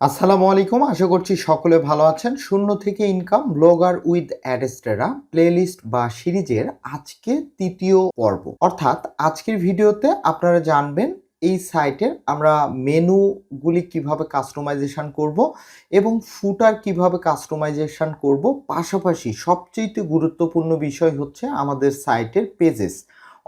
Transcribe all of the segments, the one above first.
আসসালামু আলাইকুম, আশা করছি সকলে ভালো আছেন। শূন্য থেকে income blogger with Adsterra playlist বা সিরিজের আজকে তৃতীয় পর্ব। অর্থাৎ আজকের ভিডিওতে আপনারা জানবেন এই সাইটের আমরা মেনুগুলি কীভাবে কাস্টমাইজেশন করব এবং ফুটার কীভাবে কাস্টমাইজেশন করব। পাশাপাশি সবচেয়ে গুরুত্বপূর্ণ বিষয় হচ্ছে আমাদের সাইটের পেজেস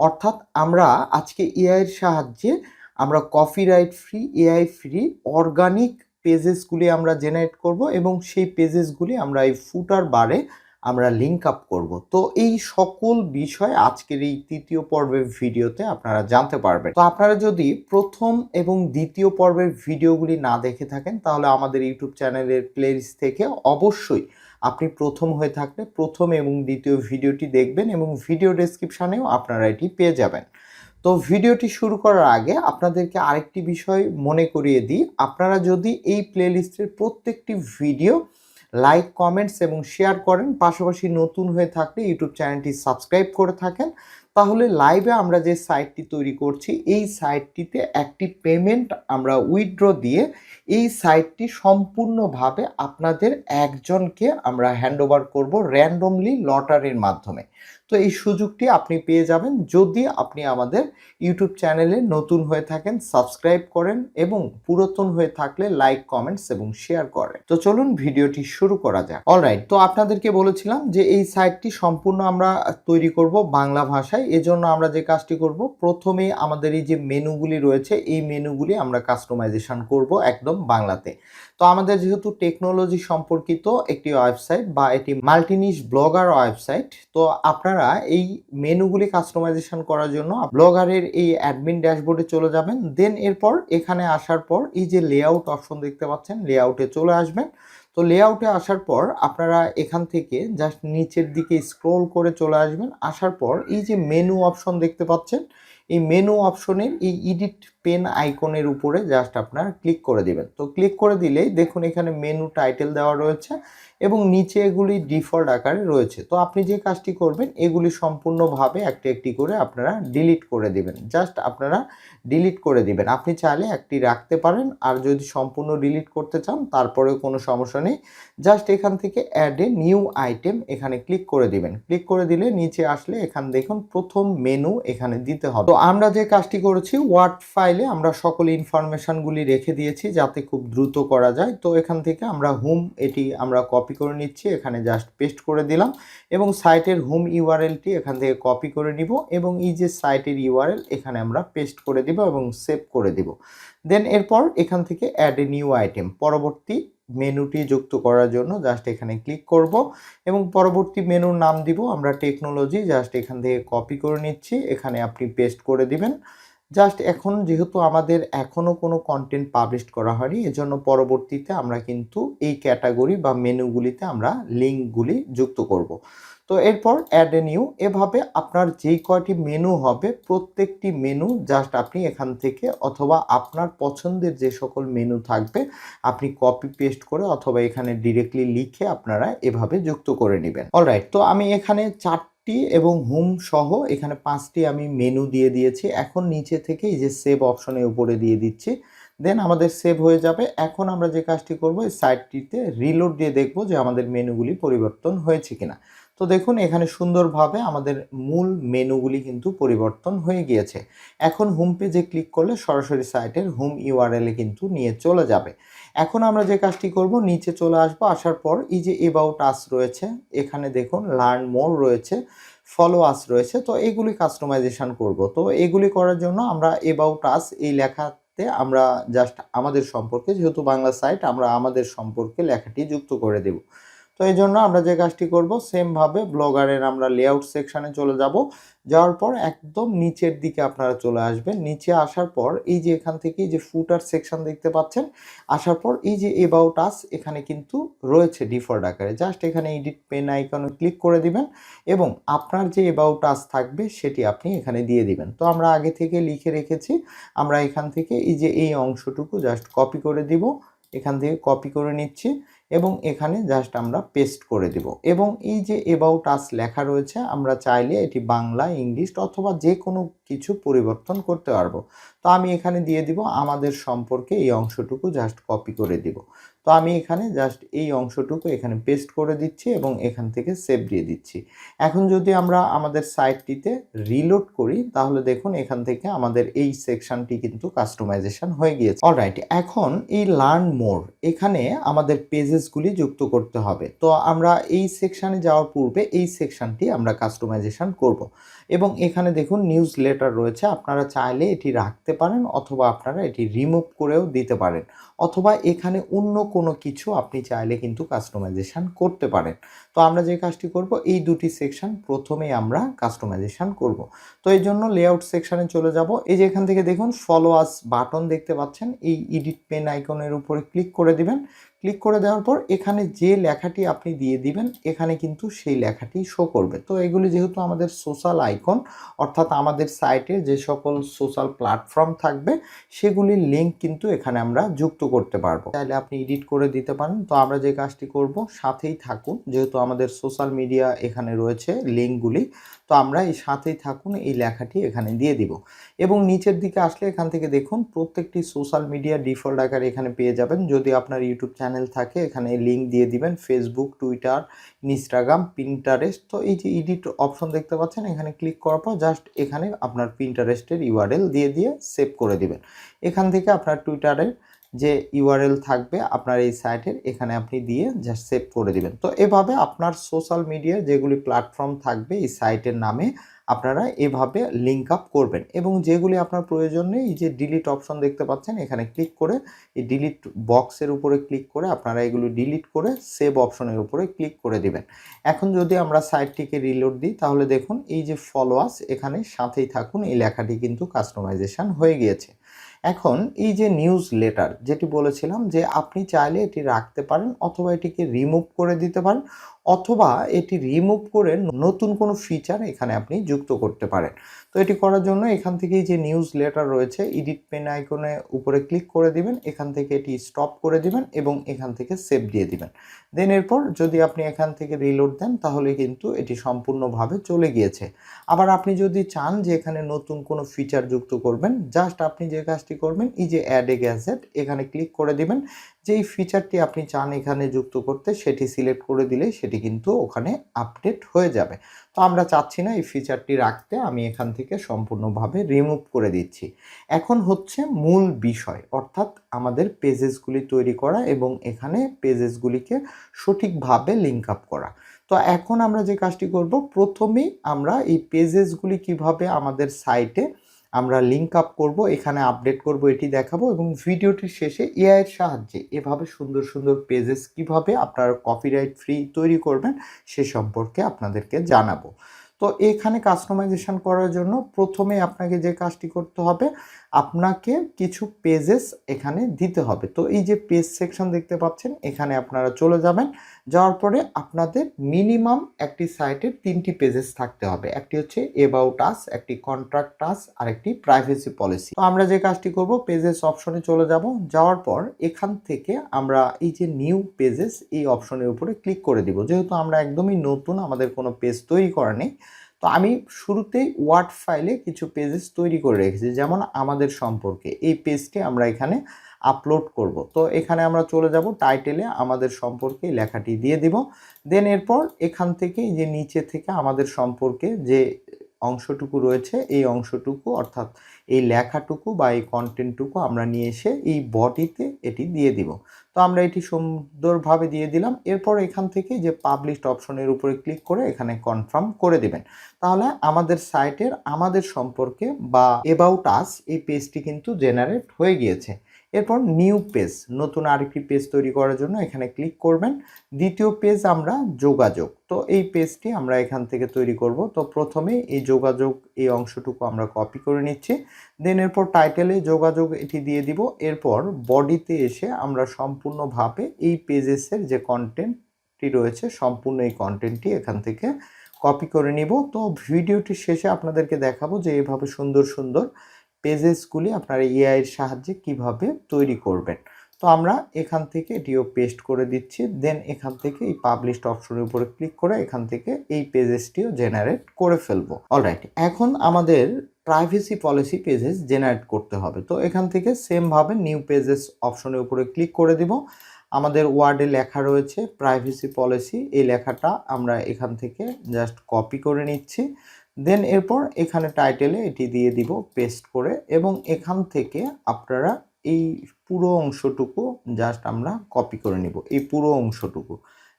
অর্থাৎ আমরা আজকে এআইয়ের সাহায্যে আমরা copyright free AI free organic পেজেসগুলি আমরা জেনারেট করব এবং সেই পেজেসগুলি আমরা এই ফুটার বারে আমরা লিঙ্ক আপ করব। তো এই সকল বিষয় আজকের এই তৃতীয় পর্বের ভিডিওতে আপনারা জানতে পারবেন। তো আপনারা যদি প্রথম এবং দ্বিতীয় পর্বের ভিডিওগুলি না দেখে থাকেন, তাহলে আমাদের ইউটিউব চ্যানেলের প্লেলিস্ট থেকে অবশ্যই আপনি প্রথম হয়ে থাকলে প্রথম এবং দ্বিতীয় ভিডিওটি দেখবেন এবং ভিডিও ডেসক্রিপশানেও আপনারা এটি পেয়ে যাবেন। তো ভিডিওটি শুরু করার আগে আপনাদেরকে আরেকটি বিষয় মনে করিয়ে দিই। আপনারা যদি এই প্লেলিস্টের প্রত্যেকটি ভিডিও লাইক, কমেন্টস এবং শেয়ার করেন, পাশাপাশি নতুন হয়ে থাকলে ইউটিউব চ্যানেলটি সাবস্ক্রাইব করে থাকেন, তাহলে লাইভে আমরা যে সাইটটি তৈরি করছি, এই সাইটটিতে একটি পেমেন্ট আমরা উইথড্র দিয়ে এই সাইটটি সম্পূর্ণভাবে আপনাদের একজনকে আমরা হ্যান্ড ওভার করব র্যান্ডমলি লটারির মাধ্যমে। তো এই সুযোগটি আপনি পেয়ে যাবেন যদি আপনি আমাদের ইউটিউব চ্যানেলে নতুন হয়ে থাকেন, সাবস্ক্রাইব করেন এবং পুরাতন হয়ে থাকলে লাইক, কমেন্টস এবং শেয়ার করেন। তো চলুন ভিডিওটি শুরু করা যাক। অলরাইট তো আপনাদেরকে বলেছিলাম যে এই সাইটটি সম্পূর্ণ আমরা তৈরি করব বাংলা ভাষায়। এজন্য আমরা যে কাজটি করব প্রথমে আমাদের এই যে মেনুগুলি রয়েছে, এই মেনুগুলি আমরা কাস্টমাইজেশন করব একদম বাংলাতে। তো আমাদের যেহেতু টেকনোলজি সম্পর্কিত একটি ওয়েবসাইট বা এটি মাল্টিনিশ ব্লগার ওয়েবসাইট তো আপনারা এই মেনুগুলি কাস্টমাইজেশন করার জন্য ব্লগারের এই অ্যাডমিন ড্যাশবোর্ডে চলে যাবেন। দেন এরপর এখানে আসার পর এই যে লেআউট অপশন দেখতে পাচ্ছেন লেআউটে চলে আসবেন। তো লেআউটে আসার পর আপনারা এখান থেকে জাস্ট নিচের দিকে স্ক্রোল করে চলে আসবেন। আসার পর এই যে মেনু অপশন দেখতে পাচ্ছেন, এই মেনু অপশনের এই ইডিট পেন আইকনের উপরে জাস্ট আপনারা ক্লিক করে দিবেন। তো ক্লিক করে দিলেই দেখুন এখানে মেনু টাইটেল দেওয়া রয়েছে এবং নিচে এগুলি ডিফল্ট আকারে রয়েছে। তো আপনি যে কাজটি করবেন, এগুলি সম্পূর্ণভাবে একটি একটি করে আপনারা ডিলিট করে দিবেন। জাস্ট আপনারা ডিলিট করে দিবেন। আপনি চাইলে একটি রাখতে পারেন আর যদি সম্পূর্ণ ডিলিট করতে চান তারপরে কোনো সমস্যা নেই। জাস্ট এখান থেকে অ্যাড এ নিউ আইটেম এখানে ক্লিক করে দিবেন। ক্লিক করে দিলে নিচে আসলে এখান দেখুন প্রথম মেনু এখানে দিতে হবে। তো আমরা যে কাজটি করেছি ওয়ার্ড ফাইলে আমরা সকল ইনফরমেশনগুলি রেখে দিয়েছি যাতে খুব দ্রুত করা যায়। তো এখান থেকে আমরা হোম এটি আমরা কপি করে নিচ্ছি, এখানে জাস্ট পেস্ট করে দিলাম এবং সাইটের হোম ইউআরএলটি এখান থেকে কপি করে নিব এবং এই যে সাইটের ইউআরএল এখানে আমরা পেস্ট করে দিব এবং সেভ করে দিব। দেন এরপর এখান থেকে অ্যাড এ নিউ আইটেম পরবর্তী মেনুটি যুক্ত করার জন্য জাস্ট এখানে ক্লিক করব এবং পরবর্তী মেনুর নাম দিব। আমরা টেকনোলজি জাস্ট এখান থেকে কপি করে নিচ্ছি। এখানে আপনি পেস্ট করে দিবেন। জাস্ট এখন যেহেতু আমাদের এখনও কোনো কন্টেন্ট পাবলিশ করা হয়নি, এজন্য পরবর্তীতে আমরা কিন্তু এই ক্যাটাগরি বা মেনুগুলিতে আমরা লিঙ্কগুলি যুক্ত করব। তো এরপর অ্যাড এ নিউ এভাবে আপনার যেই কয়টি মেনু হবে, প্রত্যেকটি মেনু জাস্ট আপনি এখান থেকে অথবা আপনার পছন্দের যে সকল মেনু থাকবে, আপনি কপি পেস্ট করে অথবা এখানে ডিরেক্টলি লিখে আপনারা এভাবে যুক্ত করে নেবেন। অলরাইট তো আমি এখানে চার এবং হোম সহ এখানে পাঁচটি আমি মেনু দিয়ে দিয়েছি। এখন নিচে থেকে এই যে সেভ অপশনের উপরে দিয়ে দিচ্ছি দেন আমাদের সেভ হয়ে যাবে। এখন আমরা যে কাজটি করব, এই সাইটটিতে রিলোড দিয়ে দেখব যে আমাদের মেনুগুলি পরিবর্তন হয়েছে কিনা। তো দেখুন, এখানে সুন্দরভাবে আমাদের মূল মেনুগুলি কিন্তু পরিবর্তন হয়ে গিয়েছে। এখন হোম পেজে ক্লিক করলে সরাসরি সাইটের হোম ইউআরএলে কিন্তু নিয়ে চলে যাবে। এখন আমরা যে কাজটি করব, নিচে চলে আসব। আসার পর এই যে এবাউট আস রয়েছে, এখানে দেখুন লার্ন মোর রয়েছে ফলো আস রয়েছে। তো এগুলি কাস্টমাইজেশন করব। তো এগুলি করার জন্য আমরা এবাউট আস এই লেখাতে আমরা জাস্ট আমাদের সম্পর্কে, যেহেতু বাংলা সাইট আমরা আমাদের সম্পর্কে লেখাটি যুক্ত করে দেব। তো এই জন্য আমরা যে কাজটি করব সেমভাবে ব্লগারের আমরা লেআউট সেকশানে চলে যাব। যাওয়ার পর একদম নিচের দিকে আপনারা চলে আসবেন। নিচে আসার পর এই যে এখান থেকে যে ফুটার সেকশন দেখতে পাচ্ছেন, আসার পর এই যে এবাউট আস এখানে কিন্তু রয়েছে ডিফল্ট আকারে। জাস্ট এখানে এডিট পেন আইকনে ক্লিক করে দিবেন এবং আপনার যে এবাউট আস থাকবে সেটি আপনি এখানে দিয়ে দিবেন। তো আমরা আগে থেকে লিখে রেখেছি, আমরা এখান থেকে এই যে এই অংশটুকু জাস্ট কপি করে দিব। এখান থেকে কপি করে নিচ্ছি। এবং এখানে জাস্ট আমরা পেস্ট করে দিব। এবং এই যে এবাউট আস লেখা রয়েছে, আমরা চাইলে এটি বাংলা ইংলিশ অথবা যে কোনো কিছু পরিবর্তন করতে পারব। তো আমি এখানে দিয়ে দিব, আমাদের সম্পর্কে এই অংশটুকু জাস্ট কপি করে দিব। তো আমি এখানে জাস্ট এই অংশটুকু এখানে পেস্ট করে দিচ্ছি এবং এখান থেকে সেভ দিয়ে দিচ্ছি। এখন যদি আমরা আমাদের সাইটটিতে রিলোড করি, তাহলে দেখুন এখান থেকে আমাদের এই সেকশনটি কিন্তু কাস্টমাইজেশন হয়ে গিয়েছে। অলরাইট এখন এই লার্ন মোর এখানে আমাদের পেজেসগুলি যুক্ত করতে হবে। তো আমরা এই সেকশানে যাওয়ার পূর্বে এই সেকশানটি আমরা কাস্টমাইজেশন করব। এবং এখানে দেখুন নিউজ লেটার রয়েছে। আপনারা চাইলে এটি রাখতে পারেন অথবা আপনারা এটি রিমুভ করেও দিতে পারেন। অথবা এখানে অন্য কোনো কিছু আপনি চাইলে কিন্তু কাস্টমাইজেশান করতে পারেন। তো আমরা যে কাজটি করব, এই দুটি সেকশন প্রথমে আমরা কাস্টমাইজেশন করব। তো এই জন্য লেআউট সেকশানে চলে যাব। এই যে এখান থেকে দেখুন ফলো আস বাটন দেখতে পাচ্ছেন। এই ইডিট পেন আইকনের উপরে ক্লিক করে দিবেন। ক্লিক করে দেওয়ার পর এখানে যে লেখাটি আপনি দিয়ে দিবেন, এখানে কিন্তু সেই লেখাটি শো করবে। তো এগুলি যেহেতু আমাদের সোশ্যাল আইকন অর্থাৎ আমাদের সাইটে যে সকল সোশ্যাল প্ল্যাটফর্ম থাকবে, সেগুলির লিঙ্ক কিন্তু এখানে আমরা যুক্ত করতে পারব। তাহলে আপনি এডিট করে দিতে পারেন। তো আমরা যে কাজটি করব, সাথেই থাকুন। যেহেতু আমাদের সোশ্যাল মিডিয়া এখানে রয়েছে লিঙ্কগুলি তো আমরা এই সাথেই থাকুন, এই লেখাটি এখানে দিয়ে দিব। এবং নিচের দিকে আসলে এখান থেকে দেখুন, প্রত্যেকটি সোশ্যাল মিডিয়া ডিফল্ট আকারে এখানে পেয়ে যাবেন। যদি আপনার ইউটিউব চ্যানেল থাকে, এখানে লিঙ্ক দিয়ে দিবেন। ফেসবুক টুইটার ইনস্টাগ্রাম প্রিন্টারেস্ট তো এই যে ইডিট অপশন দেখতে পাচ্ছেন, এখানে ক্লিক করার পর জাস্ট এখানে আপনার পিন্টারেস্টের ইউআরএল দিয়ে দিয়ে সেভ করে দিবেন। এখান থেকে আপনার টুইটারের যে ইউআরএল থাকবে আপনার এই সাইটের, এখানে আপনি দিয়ে জাস্ট সেভ করে দিবেন। তো এভাবে আপনার সোশ্যাল মিডিয়ার যেগুলি প্ল্যাটফর্ম থাকবে এই সাইটের নামে আপনারা এভাবে লিঙ্ক আপ করবেন এবং যেগুলি আপনার প্রয়োজন নেই, এই যে ডিলিট অপশন দেখতে পাচ্ছেন, এখানে ক্লিক করে এই ডিলিট বক্সের উপরে ক্লিক করে আপনারা এগুলো ডিলিট করে সেভ অপশনের উপরে ক্লিক করে দিবেন। এখন যদি আমরা সাইটটিকে রিলোড দিই, তাহলে দেখুন এই যে ফলোয়ার্স এখানে সাথেই থাকুন, এই লেখাটি কিন্তু কাস্টমাইজেশন হয়ে গিয়েছে। এখন এই যে নিউজ লেটার যেটি বলেছিলাম যে আপনি চাইলে এটি রাখতে পারেন অথবা এটিকে রিমুভ করে দিতে পারেন অথবা এটি রিমুভ করে নতুন কোনো ফিচার এখানে আপনি যুক্ত করতে পারেন। তো এটি করার জন্য এখান থেকে যে নিউজ লেটার রয়েছে এডিট পেন আইকনে উপরে ক্লিক করে দিবেন, এখান থেকে এটি স্টপ করে দিবেন এবং এখান থেকে সেভ দিয়ে দিবেন। দেন এরপর যদি আপনি এখান থেকে রিলোড দেন, তাহলে কিন্তু এটি সম্পূর্ণভাবে চলে গিয়েছে। আবার আপনি যদি চান যে এখানে নতুন কোনো ফিচার যুক্ত করবেন জাস্ট আপনি যে কাজটি করবেন, এই যে অ্যাড এ গ্যাজেট এখানে ক্লিক করে দিবেন। যেই ফিচারটি আপনি চান এখানে যুক্ত করতে, সেটি সিলেক্ট করে দিলে সেটি কিন্তু ওখানে আপডেট হয়ে যাবে। তো আমরা চাচ্ছি না এই ফিচারটি রাখতে, আমি এখান থেকে সম্পূর্ণভাবে রিমুভ করে দিচ্ছি। এখন হচ্ছে মূল বিষয়, অর্থাৎ আমাদের পেজেসগুলি তৈরি করা এবং এখানে পেজেসগুলিকে সঠিকভাবে লিঙ্ক আপ করা। তো এখন আমরা যে কাজটি করব, প্রথমেই আমরা এই পেজেসগুলি কীভাবে আমাদের সাইটে আমরা লিঙ্ক আপ করব, এখানে আপডেট করব, এটি দেখাবো এবং ভিডিওটির শেষে এআইয়ের সাহায্যে এভাবে সুন্দর সুন্দর পেজেস কীভাবে আপনারা কপিরাইট ফ্রি তৈরি করবেন সে সম্পর্কে আপনাদেরকে জানাব। তো এখানে কাস্টমাইজেশন করার জন্য প্রথমে আপনাকে যে কাজটি করতে হবে আপনাকে কিছু পেজেস এখানে দিতে হবে। তো এই যে পেজ সেকশন দেখতে পাচ্ছেন, এখানে আপনারা চলে যাবেন। যাওয়ার পরে আপনাদের মিনিমাম একটি সাইটের তিনটি পেজেস থাকতে হবে। একটি হচ্ছে এবাউট আস একটি কন্ট্রাক্ট আস আর একটি প্রাইভেসি পলিসি তো আমরা যে কাজটি করব পেজেস অপশনে চলে যাব। যাওয়ার পর এখান থেকে আমরা এই যে নিউ পেজেস এই অপশনের উপরে ক্লিক করে দিব। যেহেতু আমরা একদমই নতুন, আমাদের কোনো পেজ তৈরি করা নেই তো আমি শুরুতেই ওয়ার্ড ফাইলে কিছু পেজেস তৈরি করে রেখেছি, যেমন আমাদের সম্পর্কে। এই পেজটি আমরা এখানে আপলোড করব। তো এখানে আমরা চলে যাব টাইটেলে আমাদের সম্পর্কে লেখাটি দিয়ে দিব। দেন এরপর এখান থেকে যে নিচে থেকে আমাদের সম্পর্কে যে অংশটুকু রয়েছে, এই অংশটুকু অর্থাৎ এই লেখাটুকু বা এই কন্টেন্টটুকু আমরা নিয়ে এসে এই বডিতে এটি দিয়ে দিব। আমরা এটি সুন্দরভাবে দিয়ে দিলাম। এরপর এখান থেকে যে পাবলিশড অপশনের উপরে ক্লিক করে এখানে কনফার্ম করে দিবেন। তাহলে আমাদের সাইটের আমাদের সম্পর্কে বা এবাউট আস এই পেজটি কিন্তু জেনারেট হয়ে গিয়েছে। এরপর নিউ পেজ, নতুন আরেকটি পেজ তৈরি করার জন্য এখানে ক্লিক করবেন। দ্বিতীয় পেজ আমরা যোগাযোগ, তো এই পেজটি আমরা এখান থেকে তৈরি করব। তো প্রথমে এই যোগাযোগ, এই অংশটুকু আমরা কপি করে নিচ্ছি। দেন এরপর টাইটেলে যোগাযোগ এটি দিয়ে দিব। এরপর বডিতে এসে আমরা সম্পূর্ণভাবে এই পেজেসের যে কন্টেন্টটি রয়েছে, সম্পূর্ণ এই কন্টেন্টটি এখান থেকে কপি করে নিব। তো ভিডিওটির শেষে আপনাদেরকে দেখাবো যে এভাবে সুন্দর সুন্দর পেজেসগুলি আপনারা এআইয়ের সাহায্যে কীভাবে তৈরি করবেন। তো আমরা এখান থেকে এটিও পেস্ট করে দিচ্ছি দেন এখান থেকে এই পাবলিশড অপশনের উপরে ক্লিক করে এখান থেকে এই পেজেসটিও জেনারেট করে ফেলব। অলরাইট এখন আমাদের প্রাইভেসি পলিসি পেজেস জেনারেট করতে হবে। তো এখান থেকে সেমভাবে নিউ পেজেস অপশনের উপরে ক্লিক করে দিব। আমাদের ওয়ার্ডে লেখা রয়েছে প্রাইভেসি পলিসি এই লেখাটা আমরা এখান থেকে জাস্ট কপি করে নিচ্ছি। দেন এরপর এখানে টাইটেলে এটি দিয়ে দিব পেস্ট করে, এবং এখান থেকে আপনারা এই পুরো অংশটুকু জাস্ট আমরা কপি করে নিব, এই পুরো অংশটুকু।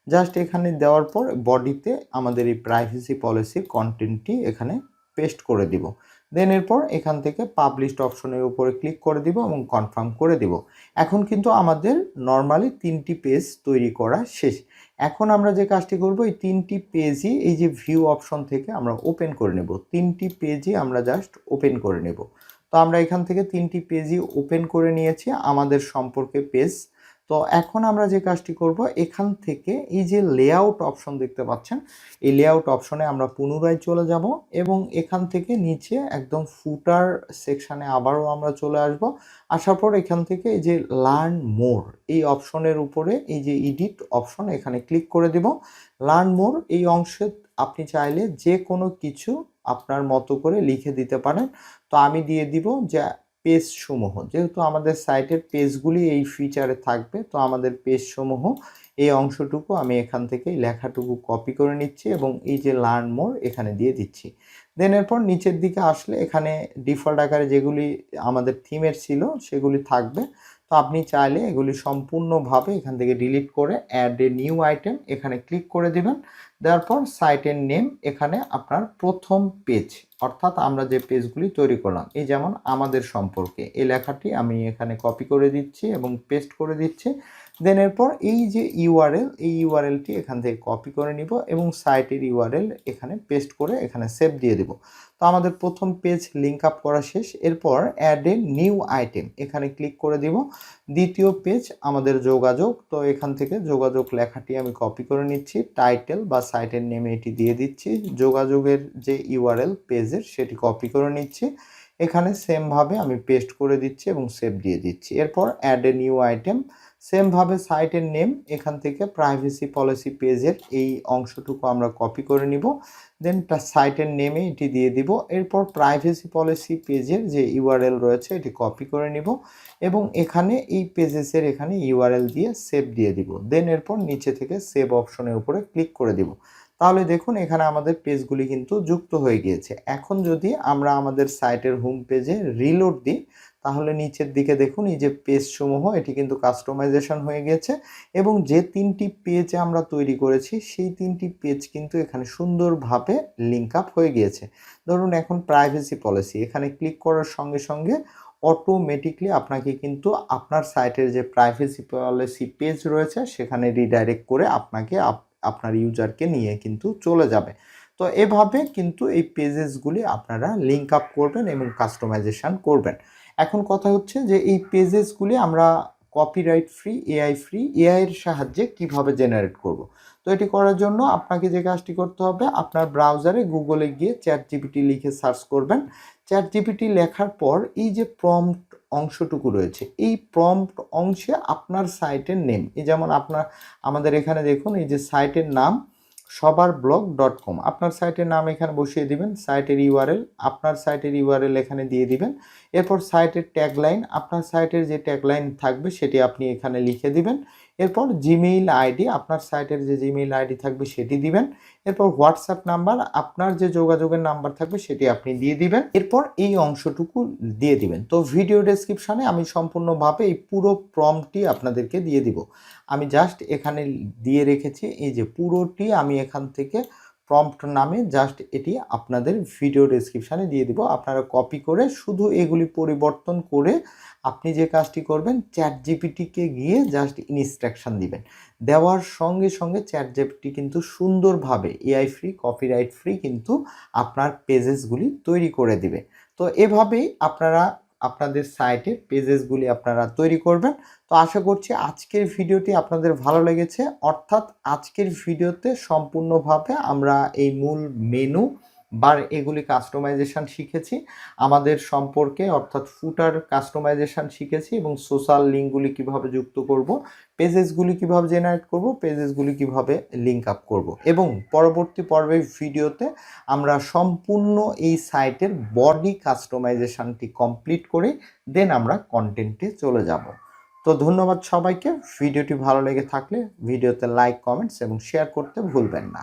জাস্ট এখানে দেওয়ার পর বডিতে আমাদের এই প্রাইভেসি পলিসির কন্টেন্টটি এখানে পেস্ট করে দিব। দেন এরপর এখান থেকে পাবলিশড অপশনের উপরে ক্লিক করে দিব এবং কনফার্ম করে দিব। এখন কিন্তু আমাদের নর্মালি তিনটি পেজ তৈরি করা শেষ। এখন আমরা যে কাজটি করব, এই তিনটি পেজই এই যে ভিউ অপশন থেকে আমরা ওপেন করে নেব। তিনটি পেজই আমরা জাস্ট ওপেন করে নেব। তো আমরা এখান থেকে তিনটি পেজই ওপেন করে নিয়েছি আমাদের সম্পর্কে পেজ তো এখন আমরা যে কাজটি করব, এখান থেকে এই যে লেআউট অপশন দেখতে পাচ্ছেন, এই লেআউট অপশনে আমরা পুনরায় চলে যাব এবং এখান থেকে নিচে একদম ফুটার সেকশানে আবারও আমরা চলে আসব। আসার পর এখান থেকে এই যে লার্ন মোর এই অপশনের উপরে এই যে এডিট অপশন এখানে ক্লিক করে দেব। লার্ন মোর এই অংশে আপনি চাইলে যে কোনো কিছু আপনার মতো করে লিখে দিতে পারেন। তো আমি দিয়ে দিব যে পেজ সমূহ যেহেতু আমাদের সাইটের পেজগুলি এই ফিচারে থাকবে, তো আমাদের পেজ সমূহ এই অংশটুকু আমি এখান থেকে লেখাটুকু কপি করে নিচ্ছি এবং এই যে লার্ন মোর এখানে দিয়ে দিচ্ছি। দেন এরপর নিচের দিকে আসলে এখানে ডিফল্ট আকারে যেগুলি আমাদের থিমের ছিল, সেগুলি থাকবে। তো আপনি চাইলে এগুলি সম্পূর্ণভাবে এখান থেকে ডিলিট করে অ্যাড এ নিউ আইটেম এখানে ক্লিক করে দিবেন। দেওয়ার পর সাইটের নেম এখানে আপনার প্রথম পেজ অর্থাৎ আমরা যে পেজগুলি তৈরি করলাম, এই যেমন আমাদের সম্পর্কে। এই লেখাটি আমি এখানে কপি করে দিচ্ছি এবং পেস্ট করে দিচ্ছি। দেন এরপর এই যে ইউআরএল এই ইউআরএলটি এখান থেকে কপি করে নিব এবং সাইটের ইউআরএল এখানে পেস্ট করে এখানে সেভ দিয়ে দেব। তো আমাদের প্রথম পেজ লিঙ্ক আপ করা শেষ, এরপর অ্যাড এ নিউ আইটেম এখানে ক্লিক করে দিব। দ্বিতীয় পেজ আমাদের যোগাযোগ, তো এখান থেকে যোগাযোগ লেখাটি আমি কপি করে নিচ্ছি টাইটেল বা সাইটের নেমে এটি দিয়ে দিচ্ছি, যোগাযোগের যে ইউআরএল পেজের সেটি কপি করে নিচ্ছি। এখানে সেমভাবে আমি পেস্ট করে দিচ্ছি এবং সেভ দিয়ে দিচ্ছি। এরপর অ্যাড এ নিউ আইটেম সেমভাবে সাইটের নেম এখান থেকে প্রাইভেসি পলিসি পেজের এই অংশটুকু আমরা কপি করে নিব। দেন সাইটের নেমে এটি দিয়ে দিব। এরপর প্রাইভেসি পলিসি পেজের যে ইউআরএল রয়েছে, এটি কপি করে নিব এবং এখানে এই পেজেসের এখানে ইউআরএল দিয়ে সেভ দিয়ে দিব। দেন এরপর নিচে থেকে সেভ অপশনের উপরে ক্লিক করে দিব। তাহলে দেখুন, এখানে আমাদের পেজগুলি কিন্তু যুক্ত হয়ে গিয়েছে। এখন যদি আমরা আমাদের সাইটের হোম পেজে রিলোড দিই তাহলে নিচের দিকে দেখুন, এই যে পেজ সমূহ, এটি কিন্তু কাস্টমাইজেশন হয়ে গেছে এবং যে তিনটি পেজ আমরা তৈরি করেছি, সেই তিনটি পেজ কিন্তু এখানে সুন্দরভাবে লিঙ্ক আপ হয়ে গিয়েছে। ধরুন, এখন প্রাইভেসি পলিসি এখানে ক্লিক করার সঙ্গে সঙ্গে অটোমেটিকলি আপনাকে কিন্তু আপনার সাইটের যে প্রাইভেসি পলিসি পেজ রয়েছে, সেখানে রিডাইরেক্ট করে আপনাকে আপনার ইউজারকে নিয়ে কিন্তু চলে যাবে। তো এভাবে কিন্তু এই পেজেসগুলি আপনারা লিঙ্ক আপ করবেন এবং কাস্টমাইজেশন করবেন। এখন কথা হচ্ছে যে এই পেজেসগুলি আমরা কপিরাইট ফ্রি এআই ফ্রি এআইয়ের সাহায্যে কীভাবে জেনারেট করব? তো এটি করার জন্য আপনাকে যে কাজটি করতে হবে, আপনার ব্রাউজারে গুগলে গিয়ে চ্যাট জিপিটি লিখে সার্চ করবেন। চ্যাট জিপিটি লেখার পর এই যে প্রম্পট অংশটুকু রয়েছে, এই প্রম্পট অংশে আপনার সাইটের নেম এই যেমন আপনার, আমাদের এখানে দেখুন, এই যে সাইটের নাম সবার ব্লগ ডট কম আপনার সাইটের নাম এখানে বসিয়ে দিবেন সাইটের ইউআরএল আপনার সাইটের ইউআরএল এখানে দিয়ে দিবেন। এরপর সাইটের ট্যাগলাইন আপনার সাইটের যে ট্যাগলাইন থাকবে সেটি আপনি এখানে লিখে দিবেন। এরপর জিমেইল আইডি আপনার সাইটের যে জিমেইল আইডি থাকবে সেটি দিবেন। এরপর হোয়াটসঅ্যাপ নাম্বার আপনার যে যোগাযোগের নাম্বার থাকবে সেটি আপনি দিয়ে দিবেন। এরপর এই অংশটুকু দিয়ে দিবেন। তো ভিডিও ডেসক্রিপশানে আমি সম্পূর্ণভাবে এই পুরো প্রমটি আপনাদেরকে দিয়ে দিব। আমি জাস্ট এখানে দিয়ে রেখেছি, এই যে পুরোটি আমি এখান থেকে প্রম্পট নামে জাস্ট এটি আপনাদের ভিডিও ডেসক্রিপশানে দিয়ে দিব। আপনারা কপি করে শুধু এগুলি পরিবর্তন করে আপনি যে কাজটি করবেন চ্যাট জিপিটিকে গিয়ে জাস্ট ইনস্ট্রাকশান দিবেন। দেওয়ার সঙ্গে সঙ্গে চ্যাট জিপিটি কিন্তু সুন্দরভাবে এআই ফ্রি কপিরাইট ফ্রি কিন্তু আপনার পেজেসগুলি তৈরি করে দিবে। তো এভাবেই আপনারা আপনাদের সাইটে পেজেসগুলি আপনারা তৈরি করবেন। তো আশা করছি আজকের ভিডিওটি আপনাদের ভালো লেগেছে। অর্থাৎ আজকের ভিডিওতে সম্পূর্ণভাবে আমরা এই মূল মেনু বার এগুলি কাস্টমাইজেশন শিখেছি। আমাদের সম্পর্কে অর্থাৎ ফুটার কাস্টমাইজেশন শিখেছি এবং সোশ্যাল লিঙ্কগুলি কীভাবে যুক্ত করব পেজেসগুলি কীভাবে জেনারেট করব পেজেসগুলি কীভাবে লিঙ্ক আপ করব। এবং পরবর্তী পর্বের ভিডিওতে আমরা সম্পূর্ণ এই সাইটের বডি কাস্টমাইজেশনটি কমপ্লিট করে দেন আমরা কন্টেন্টে চলে যাব। তো ধন্যবাদ সবাইকে। ভিডিওটি ভালো লেগে থাকলে ভিডিওতে লাইক কমেন্টস এবং শেয়ার করতে ভুলবেন না।